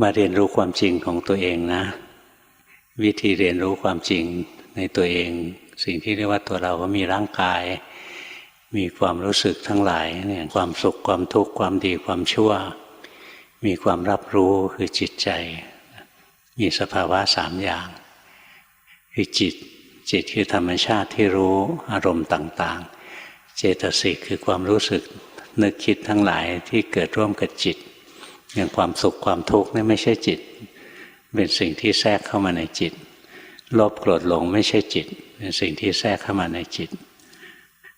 มาเรียนรู้ความจริงของตัวเองนะ วิธีเรียนรู้ความจริงในตัวเอง สิ่งที่เรียกว่าตัวเราก็มีร่างกาย มีความรู้สึกทั้งหลายเนี่ยความสุขความทุกข์ความดีความชั่ว มีความรับรู้คือจิตใจ มีสภาวะสามอย่าง คือจิต จิตคือธรรมชาติที่รู้อารมณ์ต่าง ๆ เจตสิกคือความรู้สึกนึกคิดทั้งหลายที่เกิดร่วมกับจิต อย่างความสุขความทุกข์นี่ไม่ใช่จิต เป็นสิ่งที่แทรกเข้ามาในจิตโลภโกรธหลงไม่ใช่จิต เป็นสิ่งที่แทรกเข้ามาในจิต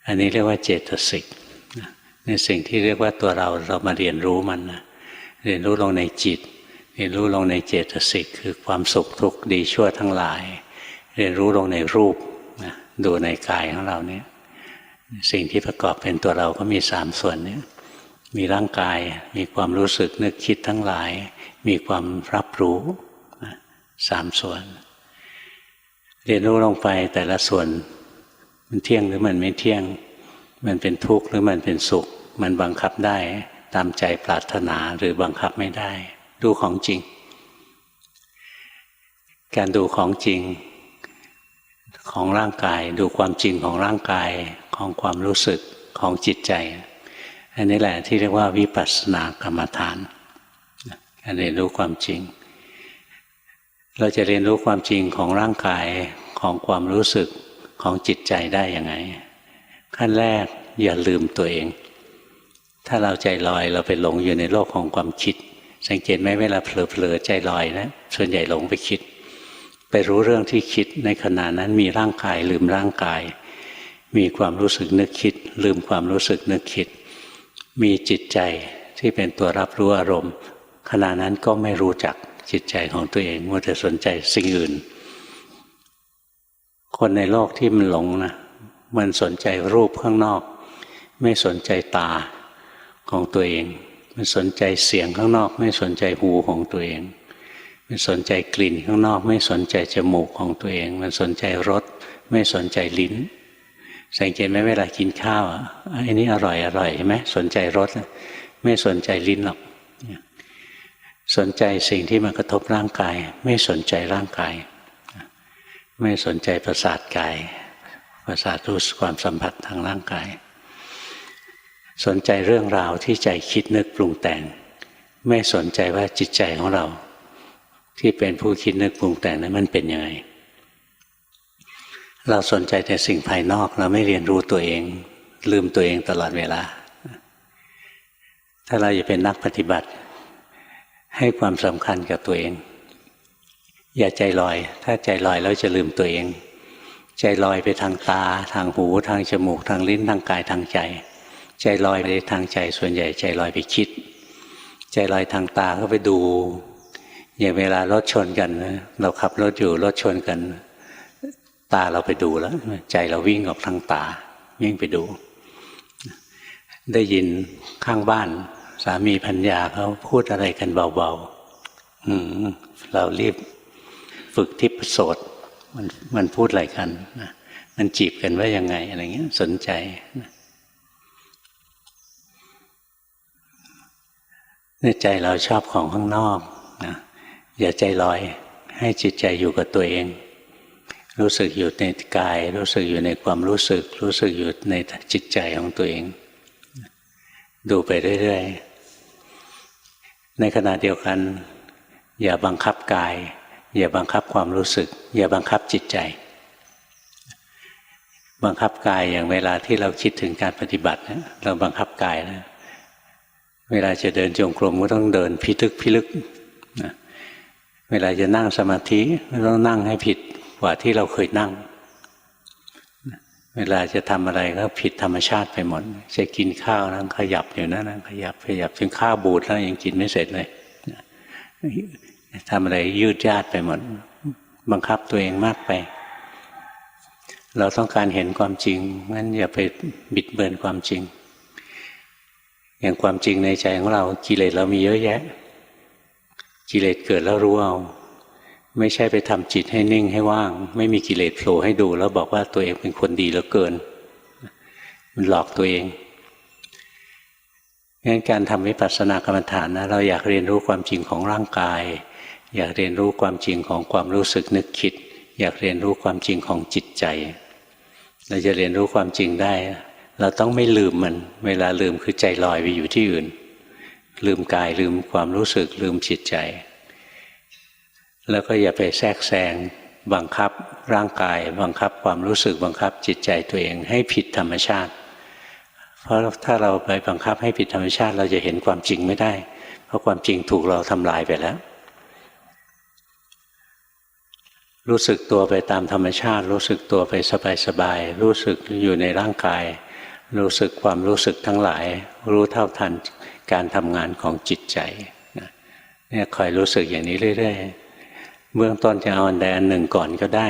อันนี้เรียกว่าเจตสิกในสิ่งที่เรียกว่าตัวเราเรามาเรียนรู้มันนะเรียนรู้ลงในจิต เรียนรู้ลงในเจตสิกคือความสุขทุกข์ดีชั่วทั้งหลาย เรียนรู้ลงในรูปนะดูในกายของเราเนี่ยสิ่งที่ประกอบเป็นตัวเราก็มีสามส่วนเนี้ มีร่างกาย มีความรู้สึกนึกคิดทั้งหลาย มีความรับรู้สามส่วน เรียนรู้ลงไปแต่ละส่วน มันเที่ยงหรือมันไม่เที่ยง มันเป็นทุกข์หรือมันเป็นสุข มันบังคับได้ตามใจปรารถนาหรือบังคับไม่ได้ ดูของจริง การดูของจริงของร่างกาย ดูความจริงของร่างกายของความรู้สึกของจิตใจ อันนี้แหละที่เรียกว่าวิปัสสนากรรมฐานการเรียนรู้ความจริง เราจะเรียนรู้ความจริงของร่างกายของความรู้สึกของจิตใจได้ยังไง ขั้นแรกอย่าลืมตัวเอง ถ้าเราใจลอยเราไปหลงอยู่ในโลกของความคิด สังเกตไหมเวลาเผลอๆใจลอยนะส่วนใหญ่หลงไปคิด ไปรู้เรื่องที่คิดในขณะนั้นมีร่างกายลืมร่างกาย มีความรู้สึกนึกคิด ลืมความรู้สึกนึกคิด มีจิตใจที่เป็นตัวรับรู้อารมณ์ ขณะนั้นก็ไม่รู้จักจิตใจของตัวเองมัวแต่สนใจสิ่งอื่น คนในโลกที่มันหลงนะมันสนใจรูปข้างนอก ไม่สนใจตาของตัวเอง มันสนใจเสียงข้างนอก ไม่สนใจหูของตัวเอง มันสนใจกลิ่นข้างนอก ไม่สนใจจมูกของตัวเอง มันสนใจรสไม่สนใจลิ้น สังเกตไหมเวลากินข้าวอะอันนี้อร่อยอร่อยใช่ไหมสนใจรสไม่สนใจลิ้นหรอกสนใจสิ่งที่มากระทบร่างกาย ไม่สนใจร่างกาย ไม่สนใจประสาทกาย ประสาทรู้ความสัมผัสทางร่างกาย สนใจเรื่องราวที่ใจคิดนึกปรุงแต่ง ไม่สนใจว่าจิตใจของเรา ที่เป็นผู้คิดนึกปรุงแต่งนั้นมันเป็นยังไง เราสนใจแต่สิ่งภายนอกเราไม่เรียนรู้ตัวเอง ลืมตัวเองตลอดเวลา ถ้าเราจะเป็นนักปฏิบัติ ให้ความสำคัญกับตัวเอง อย่าใจลอย ถ้าใจลอยแล้วจะลืมตัวเอง ใจลอยไปทางตา ทางหู ทางจมูก ทางลิ้นทางกายทางใจ ใจลอยไปทางใจส่วนใหญ่ ใจลอยไปคิด ใจลอยทางตาก็ไปดู อย่างเวลารถชนกันเราขับรถอยู่รถชนกัน ตาเราไปดูแล้ว ใจเราวิ่งออกทางตา วิ่งไปดู ได้ยินข้างบ้าน สามีพัญญาเขาพูดอะไรกันเบาๆเรารีบฝึกทิพโสดมันมันพูดอะไรกันนะมันจีบกันว่ายังไงอะไรเงี้ยสนใจนะในใจเราชอบของข้างนอกนะอย่าใจลอย ให้จิตใจอยู่กับตัวเอง รู้สึกอยู่ในกาย รู้สึกอยู่ในความรู้สึก รู้สึกอยู่ในจิตใจของตัวเอง ดูไปเรื่อยๆ ในขณะเดียวกัน อย่าบังคับกาย อย่าบังคับความรู้สึก อย่าบังคับจิตใจ บังคับกายอย่างเวลาที่เราคิดถึงการปฏิบัติเราบังคับกายนะเวลาจะเดินจงกรมก็ต้องเดินพิทึกพิลึกนะเวลาจะนั่งสมาธิก็ต้องนั่งให้ผิด กว่าที่เราเคยนั่ง เวลาจะทำอะไรก็ผิดธรรมชาติไปหมด จะกินข้าวนั่งขยับอยู่นั่นขยับขยับจนข้าวบูดแล้วยังกินไม่เสร็จเลยทำอะไรยืดยาดไปหมด บังคับตัวเองมากไป เราต้องการเห็นความจริงงั้นอย่าไปบิดเบือนความจริง อย่างความจริงในใจของเรากิเลสเรามีเยอะแยะ กิเลสเกิดแล้วรู้เอา ไม่ใช่ไปทำจิตให้นิ่งให้ว่าง ไม่มีกิเลสโผล่ให้ดู แล้วบอกว่าตัวเองเป็นคนดีเหลือเกิน มันหลอกตัวเองงั้นการทำวิปัสสนากรรมฐานนะเราอยากเรียนรู้ความจริงของร่างกาย อยากเรียนรู้ความจริงของความรู้สึกนึกคิด อยากเรียนรู้ความจริงของจิตใจ เราจะเรียนรู้ความจริงได้ เราต้องไม่ลืมมัน เวลาลืมคือใจลอยไปอยู่ที่อื่น ลืมกายลืมความรู้สึกลืมจิตใจ แล้วก็อย่าไปแทรกแซงบังคับร่างกาย บังคับความรู้สึกบังคับจิตใจตัวเองให้ผิดธรรมชาติ เพราะถ้าเราไปบังคับให้ผิดธรรมชาติ เราจะเห็นความจริงไม่ได้ เพราะความจริงถูกเราทำลายไปแล้ว รู้สึกตัวไปตามธรรมชาติ รู้สึกตัวไปสบายๆรู้สึกอยู่ในร่างกาย รู้สึกความรู้สึกทั้งหลาย รู้เท่าทันการทำงานของจิตใจเนี่ยคอยรู้สึกอย่างนี้เรื่อย ๆ เบื้องต้นจะเอาอันใดอันหนึ่งก่อนก็ได้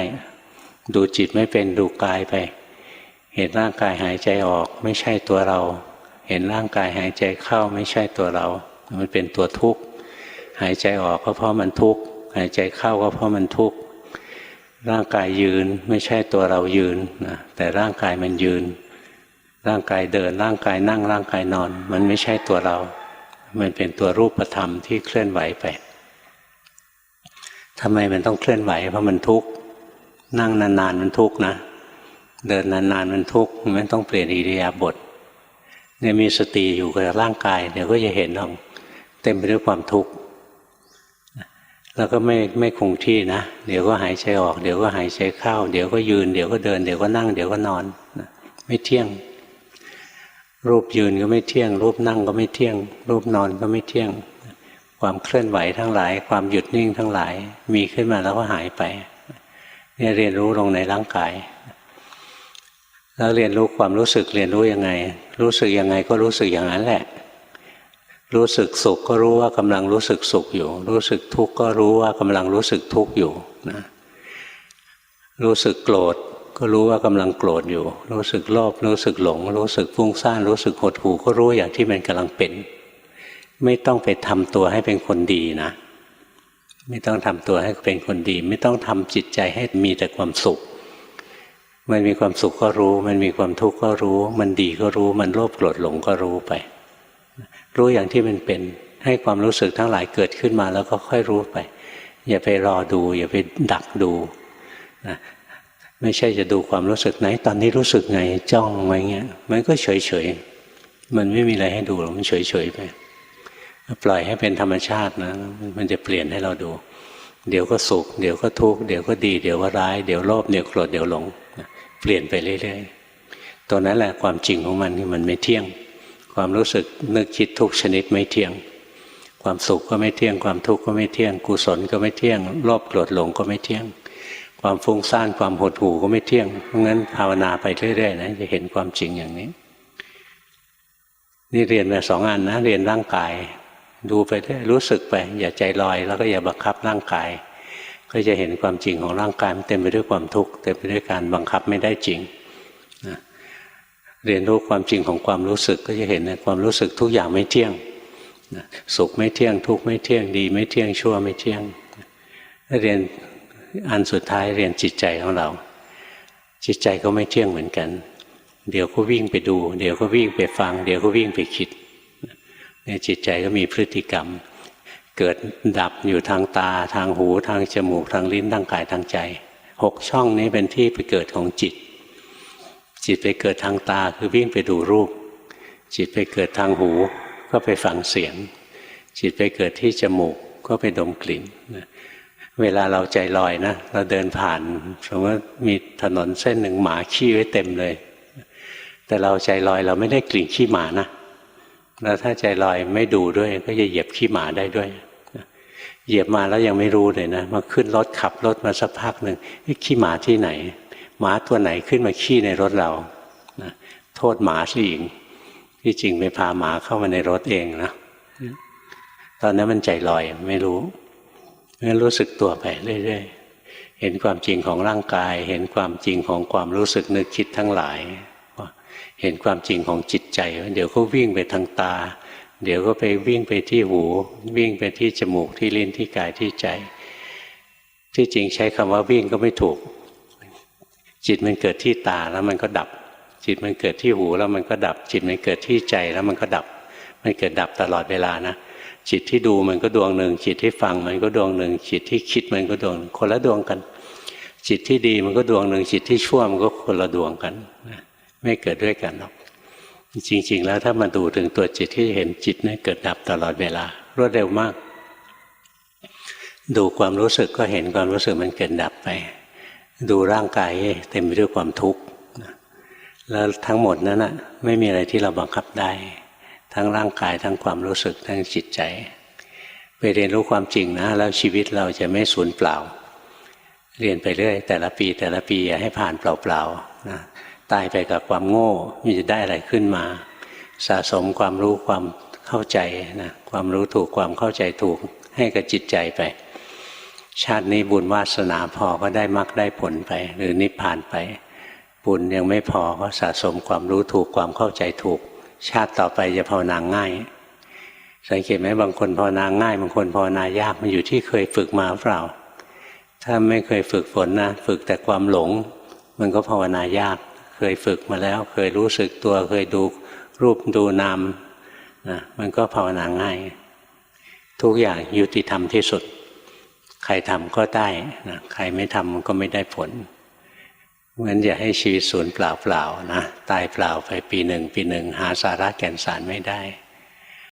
ดูจิตไม่เป็นดูกายไป เห็นร่างกายหายใจออกไม่ใช่ตัวเรา เห็นร่างกายหายใจเข้าไม่ใช่ตัวเรา มันเป็นตัวทุกข์หายใจออกก็เพราะมันทุกข์หายใจเข้าก็เพราะมันทุกข์ร่างกายยืนไม่ใช่ตัวเรายืนนะแต่ร่างกายมันยืน ร่างกายเดินร่างกายนั่งร่างกายนอน มันไม่ใช่ตัวเรา มันเป็นตัวรูปธรรมที่เคลื่อนไหวไป ทำไมมันต้องเคลื่อนไหว เพราะมันทุกข์นั่งนานๆมันทุกข์นะ เดินนานๆมันทุกข์มันต้องเปลี่ยนอิริยาบถเนี่ยมีสติอยู่กับร่างกายเดี๋ยวก็จะเห็นองเต็มไปด้วยความทุกข์แล้วก็ไม่ไม่คงที่นะ เดี๋ยวก็หายใจออกเดี๋ยวก็หายใจเข้า เดี๋ยวก็ยืนเดี๋ยวก็เดินเดี๋ยวก็นั่งเดี๋ยวก็นอนไม่เที่ยง รูปยืนก็ไม่เที่ยง รูปนั่งก็ไม่เที่ยง รูปนอนก็ไม่เที่ยง ความเคลื่อนไหวทั้งหลาย ความหยุดนิ่งทั้งหลาย มีขึ้นมาแล้วก็หายไปเนี่ยเรียนรู้ลงในร่างกาย แล้วเรียนรู้ความรู้สึกเรียนรู้ยังไง รู้สึกยังไงก็รู้สึกอย่างนั้นแหละ รู้สึกสุขก็รู้ว่ากำลังรู้สึกสุขอยู่ รู้สึกทุกข์ก็รู้ว่ากำลังรู้สึกทุกข์อยู่นะรู้สึกโกรธก็รู้ว่ากำลังโกรธอยู่ รู้สึกโลภรู้สึกหลง รู้สึกฟุ้งซ่านรู้สึกหดหู่ก็รู้อย่างที่มันกำลังเป็น ไม่ต้องไปทำตัวให้เป็นคนดีนะ ไม่ต้องทำตัวให้เป็นคนดี ไม่ต้องทำจิตใจให้มีแต่ความสุข มันมีความสุขก็รู้ มันมีความทุกข์ก็รู้ มันดีก็รู้ มันโลภโกรธหลงก็รู้ไป รู้อย่างที่มันเป็นให้ความรู้สึกทั้งหลายเกิดขึ้นมาแล้วก็ค่อยรู้ไป อย่าไปรอดู อย่าไปดักดูนะไม่ใช่จะดูความรู้สึกไหน ตอนนี้รู้สึกไงจ้องไว้เงี้ย มันก็เฉยเฉยมันไม่มีอะไรให้ดูหรอกมันเฉยเฉยไป ปล่อยให้เป็นธรรมชาตินะ มันจะเปลี่ยนให้เราดู เดี๋ยวก็สุข เดี๋ยวก็ทุกข์ เดี๋ยวก็ดี เดี๋ยวก็ร้าย เดี๋ยวโลภ เดี๋ยวโกรธ เดี๋ยวหลง เปลี่ยนไปเรื่อยๆ ตัวนั้นแหละความจริงของมันที่มันไม่เที่ยง ความรู้สึกนึกคิดทุกชนิดไม่เที่ยง ความสุขก็ไม่เที่ยง ความทุกข์ก็ไม่เที่ยง กุศลก็ไม่เที่ยง โลภ โกรธ หลงก็ไม่เที่ยง ความฟุ้งซ่าน ความหดหู่ก็ไม่เที่ยง เพราะงั้นภาวนาไปเรื่อยๆนะจะเห็นความจริงอย่างนี้ นี่เรียนมาสองอันนะ เรียนร่างกาย ดูไปได้รู้สึกไป อย่าใจลอย แล้วก็อย่าบังคับร่างกาย ก็จะเห็นความจริงของร่างกายมันเต็มไปด้วยความทุกข์เต็มไปด้วยการบังคับไม่ได้จริงนะเรียนรู้ความจริงของความรู้สึกก็จะเห็นในความรู้สึกทุกอย่างไม่เที่ยงนะสุขไม่เที่ยง ทุกข์ไม่เที่ยงดี ไม่เที่ยงชั่วไม่เที่ยงเรียนอันสุดท้ายเรียนจิตใจของเรา จิตใจก็ไม่เที่ยงเหมือนกัน เดี๋ยวก็วิ่งไปดู เดี๋ยวก็วิ่งไปฟัง เดี๋ยวก็วิ่งไปคิด เนี่ยจิตใจก็มีพฤติกรรม เกิดดับอยู่ทางตา ทางหูทางจมูกทางลิ้นทางกายทางใจหกช่องนี้เป็นที่ไปเกิดของจิต จิตไปเกิดทางตาคือวิ่งไปดูรูป จิตไปเกิดทางหูก็ไปฟังเสียง จิตไปเกิดที่จมูกก็ไปดมกลิ่นเวลาเราใจลอยนะเราเดินผ่านสมมติมีถนนเส้นหนึ่งหมาขี้ไว้เต็มเลย แต่เราใจลอยเราไม่ได้กลิ่นขี้หมานะ แล้วถ้าใจลอยไม่ดูด้วย ก็จะเหยียบขี้หมาได้ด้วยเหยียบมาแล้วยังไม่รู้เลยนะมาขึ้นรถขับรถมาสักพักหนึ่งขี้หมาที่ไหน หมาตัวไหนขึ้นมาขี้ในรถเรานะโทษหมาสิอีกที่จริงไปพาหมาเข้ามาในรถเองนะตอนนั้นมันใจลอยไม่รู้งั้นรู้สึกตัวไปเรื่อยๆเห็นความจริงของร่างกาย เห็นความจริงของความรู้สึกนึกคิดทั้งหลาย เห็นความจริงของจิตใจ เดี๋ยวก็วิ่งไปทางตา เดี๋ยวก็ไปวิ่งไปที่หู วิ่งไปที่จมูกที่ลิ้นที่กายที่ใจ ที่จริงใช้คำว่าวิ่งก็ไม่ถูก จิตมันเกิดที่ตาแล้วมันก็ดับ จิตมันเกิดที่หูแล้วมันก็ดับ จิตมันเกิดที่ใจแล้วมันก็ดับ มันเกิดดับตลอดเวลานะจิตที่ดูมันก็ดวงหนึ่ง จิตที่ฟังมันก็ดวงหนึ่ง จิตที่คิดมันก็ดวงหนึ่งคนละดวงกัน จิตที่ดีมันก็ดวงหนึ่งจิตที่ชั่วมันก็คนละดวงกันนะ ไม่เกิดด้วยกันหรอก จริง ๆ แล้วถ้ามาดูถึงตัวจิตที่เห็นจิตเนี่ยเกิดดับตลอดเวลา รวดเร็วมาก ดูความรู้สึกก็เห็นความรู้สึกมันเกิดดับไป ดูร่างกายเต็มไปด้วยความทุกข์แล้วทั้งหมดนั้นนะไม่มีอะไรที่เราบังคับได้ ทั้งร่างกายทั้งความรู้สึกทั้งจิตใจ ไปเรียนรู้ความจริงนะ แล้วชีวิตเราจะไม่สูญเปล่า เรียนไปเรื่อยแต่ละปีแต่ละปีอย่าให้ผ่านเปล่าๆนะ ตายไปกับความโง่มันจะได้อะไรขึ้นมา สะสมความรู้ความเข้าใจนะความรู้ถูกความเข้าใจถูกให้กับจิตใจไป ชาตินี้บุญวาสนาพอก็ได้มรรคได้ผลไป หรือนิพพานไป บุญยังไม่พอก็สะสมความรู้ถูกความเข้าใจถูก ชาติต่อไปจะภาวนาง่าย สังเกตไหมบางคนภาวนาง่าย บางคนภาวนายากมันอยู่ที่เคยฝึกมาเปล่า ถ้าไม่เคยฝึกฝนนะฝึกแต่ความหลง มันก็ภาวนายาก เคยฝึกมาแล้ว เคยรู้สึกตัว เคยดูรูปดูนามนะมันก็ภาวนาง่าย ทุกอย่างยุติธรรมที่สุด ใครทำก็ได้นะใครไม่ทำมันก็ไม่ได้ผลงั้นอย่าให้ชีวิตสูญเปล่าๆนะ ตายเปล่าไปปีหนึ่ง ปีหนึ่งหาสาระแก่นสารไม่ได้